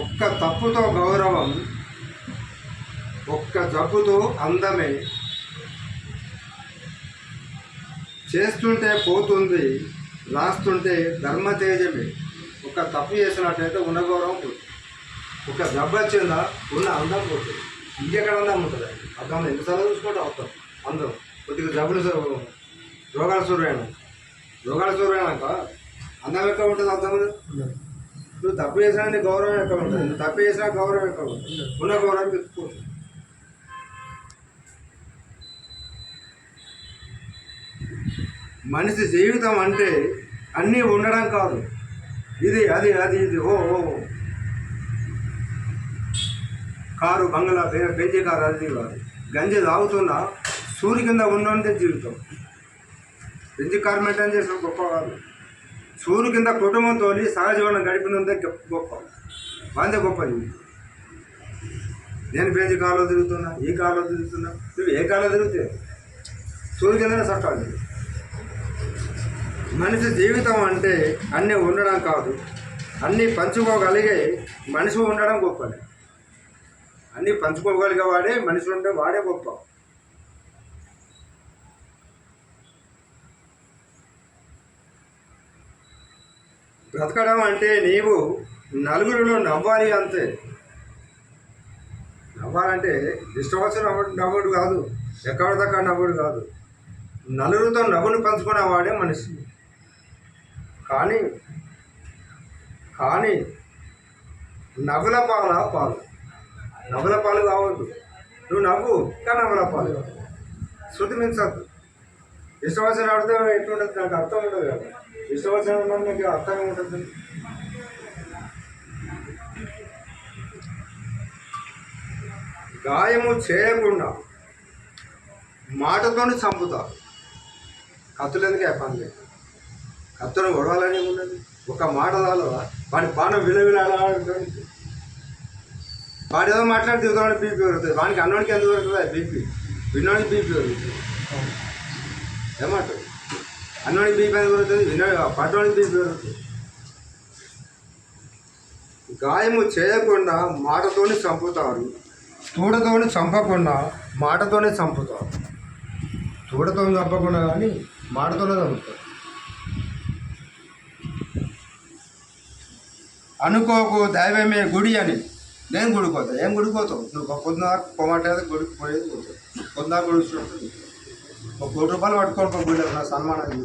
ఒక్క తప్పుతో గౌరవం ఒక్క జబ్బుతో అందమే. చేస్తుంటే పోతుంది రాస్తుంటే ధర్మతేజమే. ఒక తప్పు చేసినట్టయితే ఉన్న గౌరవం పోతుంది. ఒక జబ్బు వచ్చిందా ఉన్న అందం పోతుంది. ఇంకెక్కడ అందం ఉంటుంది? అర్థం ఎన్నిసార్లు చూసుకుంటే అవుతాం అందం. కొద్దిగా జబ్బులు రోగాలు సురువైనా రోగాలు సురువైనాక అందం ఎక్కడ ఉంటుంది అర్థం నువ్వు తప్పు చేసినా నీ గౌరవం ఎక్కడ ఉంటుంది. నువ్వు తప్పు చేసినా గౌరవం ఎక్కడ ఉంటుంది. ఉన్న గౌరవం పెట్టుకోవచ్చు మనిషి జీవితం అంటే అన్నీ ఉండడం కాదు. ఇది అది అది ఇది. ఓ ఓ. కారు బంగ్లా బెంజి కారు అది కాదు. గంజి తాగుతున్నా సూర్యు కింద ఉన్నంతే జీవితం. బెంజి కారు మెయింటైన్ చేసిన గొప్ప కాదు సూర్యు కింద కుటుంబంతో సహజీవనం గడిపినంతే గొప్ప గొప్ప. గొప్పది నేను పేజీ కారులో తిరుగుతున్నా ఈ కారులో తిరుగుతున్నా నువ్వు ఏ కాలో తిరిగితే సూర్యు కిందనే చట్టాలి మనిషి జీవితం అంటే అన్నీ ఉండడం కాదు అన్నీ పంచుకోగలిగే మనిషి ఉండడం గొప్పది. అన్నీ పంచుకోగలిగే వాడే మనిషి ఉంటే వాడే గొప్ప. బ్రతకడం అంటే నీవు నలుగురిలో నవ్వాలి అంతే. నవ్వాలంటే డిస్టర్బన్స్ నవ్వుడు కాదు ఎక్కడ దాకా నవ్వుడు కాదు. నలుగురితో నవ్వును పంచుకునేవాడే మనిషి. కానీ కానీ నవ్వుల పాల పాలు. నవ్వుల పాలు కావద్దు. నువ్వు నవ్వు కానీ నవ్వుల పాలు కావద్దు. శృతి మించద్దు ఇష్టం ఆడితే ఎట్లుంటుంది? నాకు అర్థం ఉండదు కదా. ఇష్టం ఉన్నది నీకు అర్థం ఉంటుంది గాయము చేయకుండా మాటతోనే చంపుతా. కత్తులు ఎందుకు పని లేదు కత్తును గొడవలని ఉన్నది. ఒక మాట దాలవా వాడి బాణం విలవిలాడుతుంది వాడు ఏదో మాట్లాడితే దిగుతాడు బీపీ పెరుగుతుంది. వానికి అన్నోడికి ఎందుకు పెరుగుతుంది? బీపీ. విన్నోడికి బీపీ పెరుగుతుంది. ఏమంటారు? అన్నోడికి బీపీ అని పెరుగుతుంది విన్నాడు పట్టోడికి బీపీ పెరుగుతుంది. గాయము చేయకుండా మాటతోనే చంపుతారు. తూడతోని చంపకుండా మాటతోనే చంపుతారు. తూడతో చంపకుండా కానీ మాటతోనే చంపుతారు. అనుకోకు దైవమే గుడి అని. నేను గుడిపోతా ఏం గుడిపోతావు నువ్వు పొద్దున పొమాట గుడికి పోయేది పోతావు. పొద్దున గుడి ఒక కోటి రూపాయలు పట్టుకోండి గుడి నా సన్మానం